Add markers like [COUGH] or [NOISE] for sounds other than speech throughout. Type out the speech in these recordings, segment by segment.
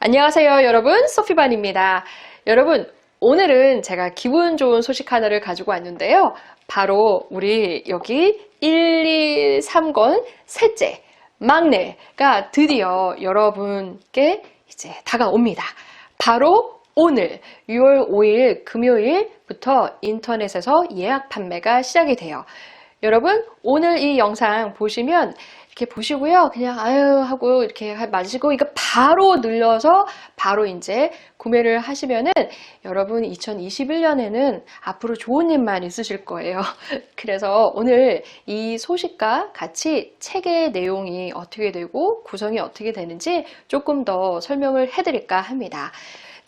안녕하세요, 여러분. 소피반입니다. 여러분, 오늘은 제가 기분 좋은 소식 하나를 가지고 왔는데요. 바로 우리 여기 1, 2, 3권 셋째, 막내가 드디어 여러분께 이제 다가옵니다. 바로 오늘 6월 5일 금요일부터 인터넷에서 예약 판매가 시작이 돼요. 여러분, 오늘 이 영상 보시면 이렇게 보시고요. 그냥 아유 하고 이렇게 마시고 이거 바로 눌러서 바로 이제 구매를 하시면은 여러분 2021년에는 앞으로 좋은 일만 있으실 거예요. [LAUGHS] 그래서 오늘 이 소식과 같이 책의 내용이 어떻게 되고 구성이 어떻게 되는지 조금 더 설명을 해드릴까 합니다.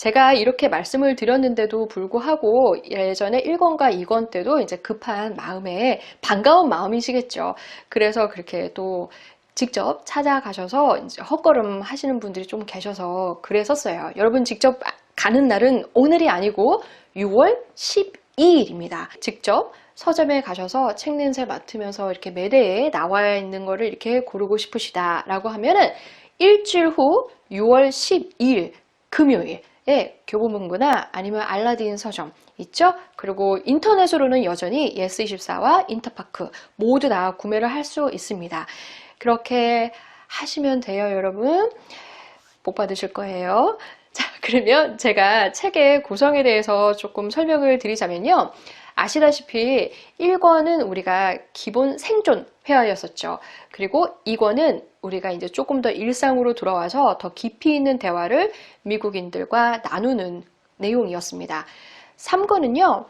제가 이렇게 말씀을 드렸는데도 불구하고 예전에 1권과 2권 때도 이제 급한 마음에 반가운 마음이시겠죠. 그래서 그렇게 또 직접 찾아가셔서 이제 헛걸음 하시는 분들이 좀 계셔서 그랬었어요. 여러분 직접 가는 날은 오늘이 아니고 6월 12일입니다. 직접 서점에 가셔서 책 냄새 맡으면서 이렇게 매대에 나와 있는 거를 이렇게 고르고 싶으시다 라고 하면은 일주일 후 6월 12일 금요일 에 교보문고나 아니면 알라딘 서점 있죠? 그리고 인터넷으로는 여전히 예스24와 인터파크 모두 다 구매를 할 수 있습니다. 그렇게 하시면 돼요, 여러분. 복 받으실 거예요. 자, [LAUGHS] 그러면 제가 책의 구성에 대해서 조금 설명을 드리자면요. 아시다시피 1권은 우리가 기본 생존 회화였었죠. 그리고 2권은 우리가 이제 조금 더 일상으로 돌아와서 더 깊이 있는 대화를 미국인들과 나누는 내용이었습니다. 3권은요,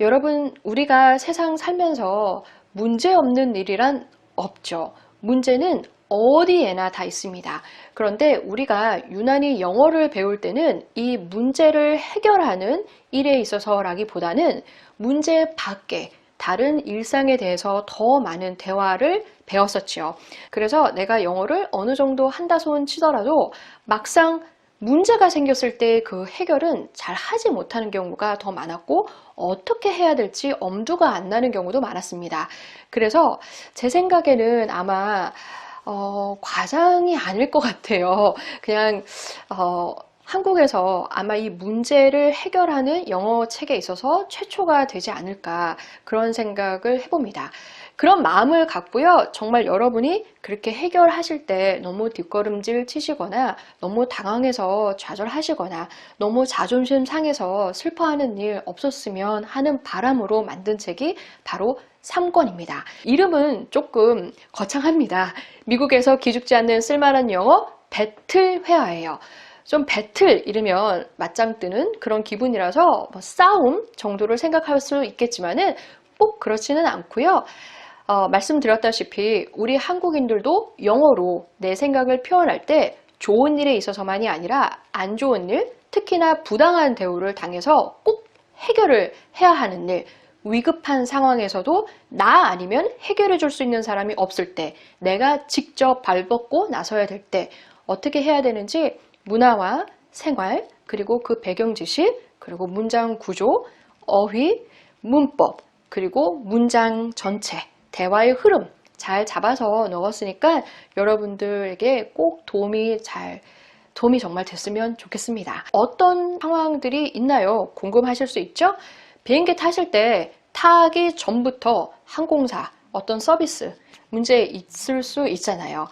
여러분, 우리가 세상 살면서 문제 없는 일이란 없죠. 문제는 어디에나 다 있습니다. 그런데 우리가 유난히 영어를 배울 때는 이 문제를 해결하는 일에 있어서라기보다는 문제 밖에 다른 일상에 대해서 더 많은 대화를 배웠었지요. 그래서 내가 영어를 어느 정도 한다 손 치더라도 막상 문제가 생겼을 때 그 해결은 잘 하지 못하는 경우가 더 많았고 어떻게 해야 될지 엄두가 안 나는 경우도 많았습니다. 그래서 제 생각에는 아마 어, 과장이 아닐 것 같아요. 그냥 어, 한국에서 아마 이 문제를 해결하는 영어 책에 있어서 최초가 되지 않을까 그런 생각을 해봅니다. 그런 마음을 갖고요. 정말 여러분이 그렇게 해결하실 때 너무 뒷걸음질 치시거나 너무 당황해서 좌절하시거나 너무 자존심 상해서 슬퍼하는 일 없었으면 하는 바람으로 만든 책이 바로 3권입니다. 이름은 조금 거창합니다. 미국에서 기죽지 않는 쓸만한 영어 배틀 회화예요. 좀 배틀 이르면 맞짱 뜨는 그런 기분이라서 뭐 싸움 정도를 생각할 수 있겠지만은 꼭 그렇지는 않고요. 어, 말씀드렸다시피 우리 한국인들도 영어로 내 생각을 표현할 때 좋은 일에 있어서만이 아니라 안 좋은 일, 특히나 부당한 대우를 당해서 꼭 해결을 해야 하는 일, 위급한 상황에서도 나 아니면 해결해 줄 수 있는 사람이 없을 때, 내가 직접 발벗고 나서야 될 때, 어떻게 해야 되는지 문화와 생활, 그리고 그 배경 지식, 그리고 문장 구조, 어휘, 문법, 그리고 문장 전체, 대화의 흐름 잘 잡아서 넣었으니까 여러분들에게 꼭 도움이 잘 도움이 정말 됐으면 좋겠습니다. 어떤 상황들이 있나요? 궁금하실 수 있죠? 비행기 타실 때 타기 전부터 항공사 어떤 서비스 문제 있을 수 있잖아요.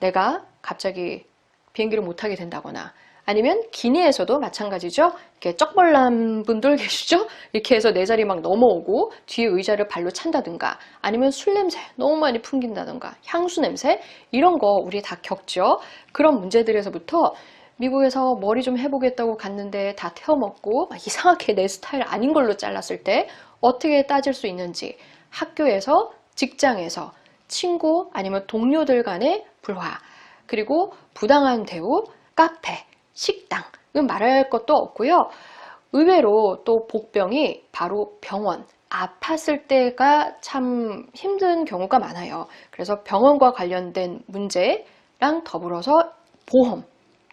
내가 갑자기 비행기를 못 타게 된다거나 아니면 기내에서도 마찬가지죠. 이렇게 쩍벌난 분들 [LAUGHS] 계시죠? 이렇게 해서 내 자리 막 넘어오고 뒤에 의자를 발로 찬다든가 아니면 술 냄새 너무 많이 풍긴다든가 향수 냄새 이런 거 우리 다 겪죠. 그런 문제들에서부터 미국에서 머리 좀 해보겠다고 갔는데 다 태워먹고 이상하게 내 스타일 아닌 걸로 잘랐을 때 어떻게 따질 수 있는지 학교에서 직장에서 친구 아니면 동료들 간의 불화 그리고 부당한 대우, 카페, 식당은 말할 것도 없고요. 의외로 또 복병이 바로 병원, 아팠을 때가 참 힘든 경우가 많아요. 그래서 병원과 관련된 문제랑 더불어서 보험,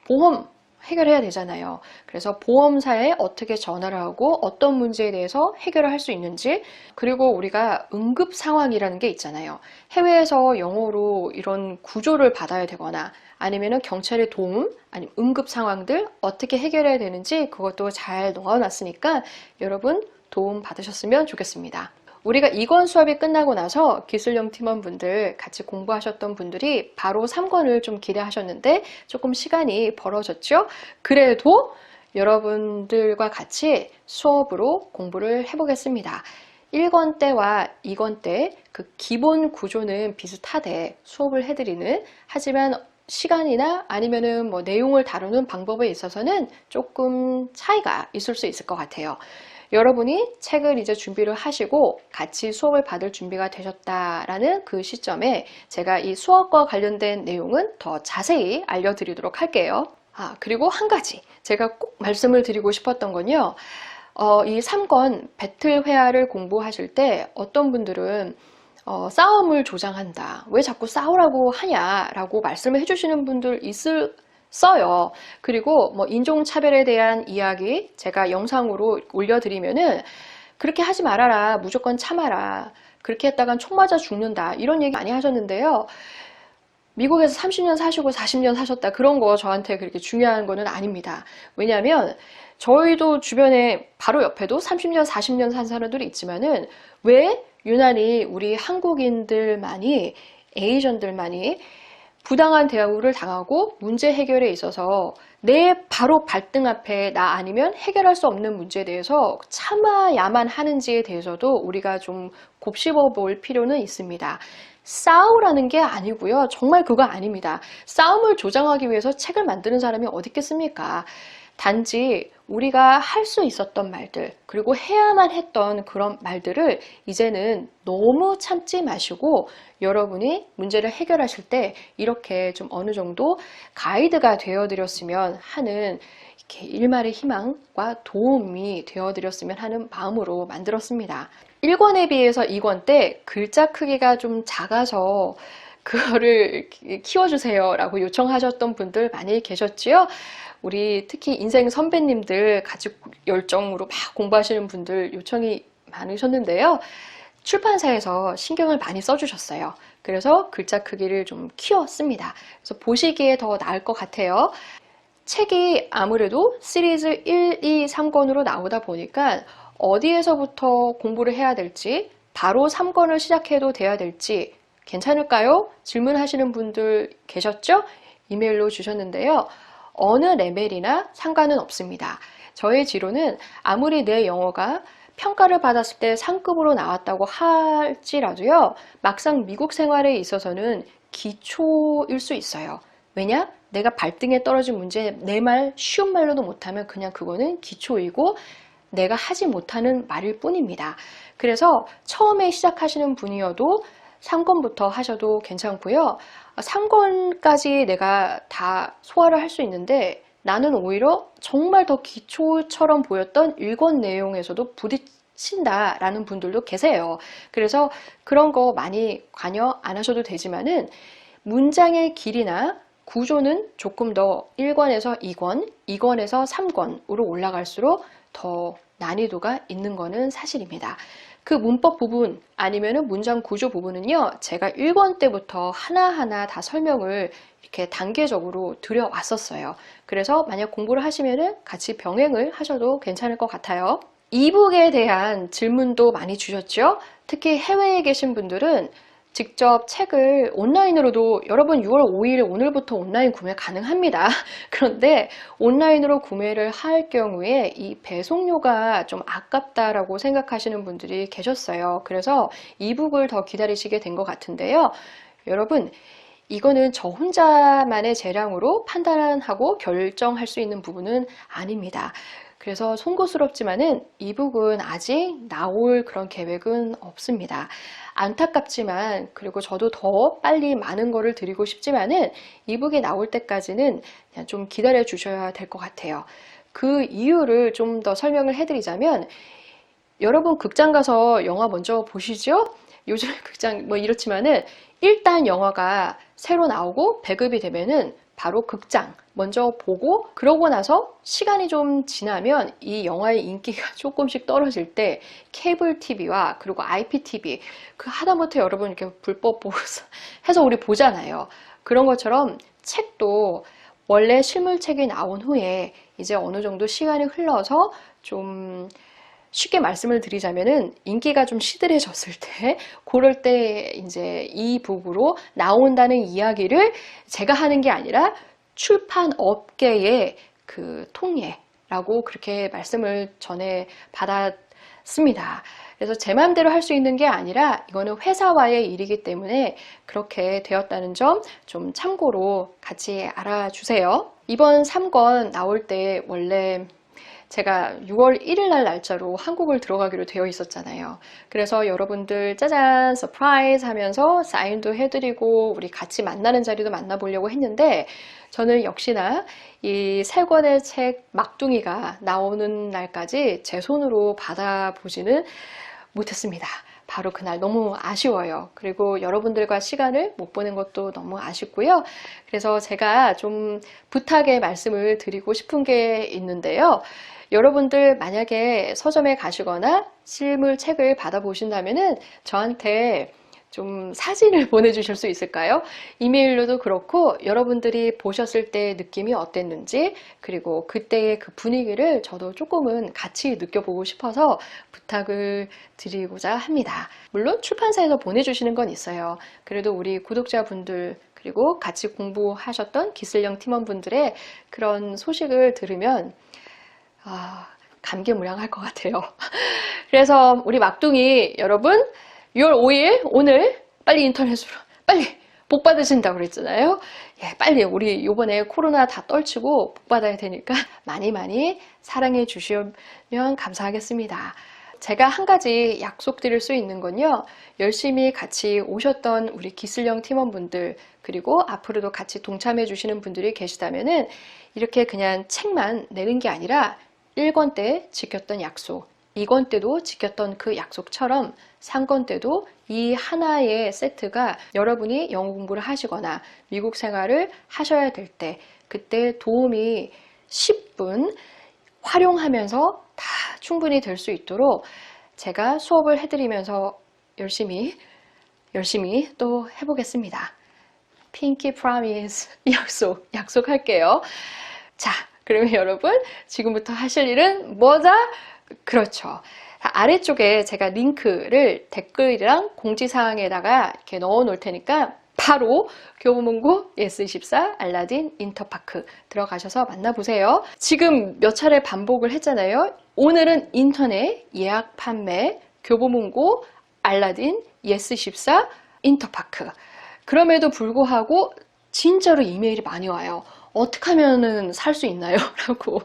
보험 해결해야 되잖아요. 그래서 보험사에 어떻게 전화를 하고 어떤 문제에 대해서 해결을 할 수 있는지 그리고 우리가 응급 상황이라는 게 있잖아요. 해외에서 영어로 이런 구조를 받아야 되거나 아니면은 경찰의 도움, 아니면 응급 상황들 어떻게 해결해야 되는지 그것도 잘 넣어놨으니까 여러분 도움 받으셨으면 좋겠습니다. 우리가 이권 수업이 끝나고 나서 기술형 팀원분들 같이 공부하셨던 분들이 바로 3권을 좀 기대하셨는데 조금 시간이 벌어졌죠? 그래도 여러분들과 같이 수업으로 공부를 해보겠습니다. 1권 때와 2권 때 그 기본 구조는 비슷하되 수업을 해드리는 하지만 시간이나 아니면은 뭐 내용을 다루는 방법에 있어서는 조금 차이가 있을 수 있을 것 같아요. 여러분이 책을 이제 준비를 하시고 같이 수업을 받을 준비가 되셨다라는 그 시점에 제가 이 수업과 관련된 내용은 더 자세히 알려드리도록 할게요. 아, 그리고 한 가지 제가 꼭 말씀을 드리고 싶었던 건요. 어, 이 3권 배틀 회화를 공부하실 때 어떤 분들은 어, 싸움을 조장한다. 왜 자꾸 싸우라고 하냐라고 말씀을 해주시는 분들 있을 써요. 그리고 뭐 인종차별에 대한 이야기 제가 영상으로 올려드리면은 그렇게 하지 말아라. 무조건 참아라. 그렇게 했다간 총 맞아 죽는다. 이런 얘기 많이 하셨는데요. 미국에서 30년 사시고 40년 사셨다. 그런 거 저한테 그렇게 중요한 거는 아닙니다. 왜냐하면 저희도 주변에 바로 옆에도 30년, 40년 산 사람들이 있지만은 왜 유난히 우리 한국인들만이 에이전들만이 부당한 대우를 당하고 문제 해결에 있어서 내 바로 발등 앞에 나 아니면 해결할 수 없는 문제에 대해서 참아야만 하는지에 대해서도 우리가 좀 곱씹어 볼 필요는 있습니다. 싸우라는 게 아니고요. 정말 그거 아닙니다. 싸움을 조장하기 위해서 책을 만드는 사람이 어디 있겠습니까? 단지 우리가 할 수 있었던 말들, 그리고 해야만 했던 그런 말들을 이제는 너무 참지 마시고 여러분이 문제를 해결하실 때 이렇게 좀 어느 정도 가이드가 되어드렸으면 하는 이렇게 일말의 희망과 도움이 되어드렸으면 하는 마음으로 만들었습니다. 1권에 비해서 2권 때 글자 크기가 좀 작아서 그거를 키워주세요 라고 요청하셨던 분들 많이 계셨지요? 우리 특히 인생 선배님들 같이 열정으로 막 공부하시는 분들 요청이 많으셨는데요. 출판사에서 신경을 많이 써주셨어요. 그래서 글자 크기를 좀 키웠습니다. 그래서 보시기에 더 나을 것 같아요. 책이 아무래도 시리즈 1, 2, 3권으로 나오다 보니까 어디에서부터 공부를 해야 될지 바로 3권을 시작해도 돼야 될지 괜찮을까요? 질문하시는 분들 계셨죠? 이메일로 주셨는데요. 어느 레벨이나 상관은 없습니다. 저의 지로는 아무리 내 영어가 평가를 받았을 때 상급으로 나왔다고 할지라도요, 막상 미국 생활에 있어서는 기초일 수 있어요. 왜냐? 내가 발등에 떨어진 문제, 내 말 쉬운 말로도 못하면 그냥 그거는 기초이고 내가 하지 못하는 말일 뿐입니다. 그래서 처음에 시작하시는 분이어도 3권부터 하셔도 괜찮고요. 3권까지 내가 다 소화를 할 수 있는데 나는 오히려 정말 더 기초처럼 보였던 1권 내용에서도 부딪힌다라는 분들도 계세요. 그래서 그런 거 많이 관여 안 하셔도 되지만은 문장의 길이나 구조는 조금 더 1권에서 2권, 2권에서 3권으로 올라갈수록 더 난이도가 있는 거는 사실입니다. 그 문법 부분 아니면은 문장 구조 부분은요, 제가 1권 때부터 하나하나 다 설명을 이렇게 단계적으로 드려왔었어요. 그래서 만약 공부를 하시면은 같이 병행을 하셔도 괜찮을 것 같아요. 이북에 대한 질문도 많이 주셨죠? 특히 해외에 계신 분들은 직접 책을 온라인으로도 여러분 6월 5일 오늘부터 온라인 구매 가능합니다. [LAUGHS] 그런데 온라인으로 구매를 할 경우에 이 배송료가 좀 아깝다라고 생각하시는 분들이 계셨어요. 그래서 이북을 더 기다리시게 된 것 같은데요. 여러분 이거는 저 혼자만의 재량으로 판단하고 결정할 수 있는 부분은 아닙니다. 그래서 송구스럽지만은 이북은 아직 나올 그런 계획은 없습니다. 안타깝지만 그리고 저도 더 빨리 많은 거를 드리고 싶지만은 이북이 나올 때까지는 그냥 좀 기다려 주셔야 될 것 같아요. 그 이유를 좀 더 설명을 해드리자면 여러분 극장 가서 영화 먼저 보시죠? 요즘 [LAUGHS] 극장 뭐 이렇지만은 일단 영화가 새로 나오고 배급이 되면은 바로 극장 먼저 보고 그러고 나서 시간이 좀 지나면 이 영화의 인기가 [LAUGHS] 조금씩 떨어질 때 케이블 TV와 그리고 IPTV 그 하다못해 여러분 이렇게 불법 보고서 [LAUGHS] 해서 우리 보잖아요. 그런 것처럼 책도 원래 실물책이 나온 후에 이제 어느 정도 시간이 흘러서 좀 쉽게 말씀을 드리자면은 인기가 좀 시들해졌을 때 그럴 때 이제 이 북으로 나온다는 이야기를 제가 하는 게 아니라 출판 업계의 그 통례라고 그렇게 말씀을 전해 받았습니다. 그래서 제 마음대로 할 수 있는 게 아니라 이거는 회사와의 일이기 때문에 그렇게 되었다는 점 좀 참고로 같이 알아주세요. 이번 3권 나올 때 원래 제가 6월 1일 날 날짜로 한국을 들어가기로 되어 있었잖아요. 그래서 여러분들 짜잔 서프라이즈 하면서 사인도 해드리고 우리 같이 만나는 자리도 만나보려고 했는데 저는 역시나 이 세 권의 책 막둥이가 나오는 날까지 제 손으로 받아보지는 못했습니다. 바로 그날 너무 아쉬워요. 그리고 여러분들과 시간을 못 보낸 것도 너무 아쉽고요. 그래서 제가 좀 부탁의 말씀을 드리고 싶은 게 있는데요. 여러분들 만약에 서점에 가시거나 실물 책을 받아보신다면은 저한테 좀 사진을 [LAUGHS] 보내주실 수 있을까요? 이메일로도 그렇고 여러분들이 보셨을 때 느낌이 어땠는지 그리고 그때의 그 분위기를 저도 조금은 같이 느껴보고 싶어서 부탁을 드리고자 합니다. 물론 출판사에서 보내주시는 건 있어요. 그래도 우리 구독자분들 그리고 같이 공부하셨던 기술형 팀원분들의 그런 소식을 들으면 아, 감개무량할 것 같아요. [LAUGHS] 그래서 우리 막둥이 여러분 6월 5일 오늘 빨리 인터넷으로 빨리 복 받으신다고 그랬잖아요. 예, 빨리 우리 요번에 코로나 다 떨치고 복 받아야 되니까 [LAUGHS] 많이 많이 사랑해 주시면 감사하겠습니다. 제가 한 가지 약속드릴 수 있는 건요. 열심히 같이 오셨던 우리 기술형 팀원분들 그리고 앞으로도 같이 동참해 주시는 분들이 계시다면은 이렇게 그냥 책만 내는 게 아니라 1권 때 지켰던 약속, 2권 때도 지켰던 그 약속처럼 3권 때도 이 하나의 세트가 여러분이 영어 공부를 하시거나 미국 생활을 하셔야 될 때 그때 도움이 10분 활용하면서 다 충분히 될 수 있도록 제가 수업을 해드리면서 열심히 열심히 또 해보겠습니다. 핑키 프라미스 [LAUGHS] 약속 약속할게요. 자, 그러면 여러분 지금부터 하실 일은 뭐다? 그렇죠. 아래쪽에 제가 링크를 댓글이랑 공지사항에다가 이렇게 넣어 놓을 테니까 바로 교보문고 예스24 알라딘 인터파크 들어가셔서 만나보세요. 지금 몇 차례 반복을 했잖아요. 오늘은 인터넷 예약 판매 교보문고 알라딘 예스14 인터파크. 그럼에도 불구하고 진짜로 이메일이 많이 와요. 어떻게 하면은 살 수 있나요? [LAUGHS] 라고.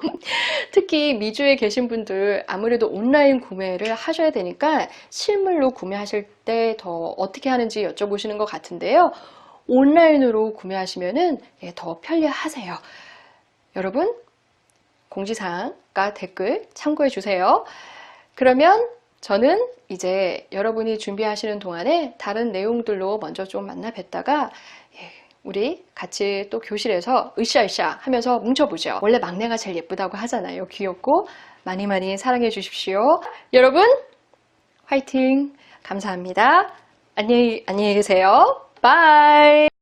특히 미주에 계신 분들 아무래도 온라인 구매를 하셔야 되니까 실물로 구매하실 때 더 어떻게 하는지 여쭤보시는 것 같은데요. 온라인으로 구매하시면은 예, 더 편리하세요. 여러분, 공지사항과 댓글 참고해 주세요. 그러면 저는 이제 여러분이 준비하시는 동안에 다른 내용들로 먼저 좀 만나 뵀다가 예, 우리 같이 또 교실에서 으쌰으쌰 하면서 뭉쳐보죠. 원래 막내가 제일 예쁘다고 하잖아요. 귀엽고 많이 많이 사랑해 주십시오. 여러분 화이팅! 감사합니다. 안녕히, 안녕히 계세요. 바이!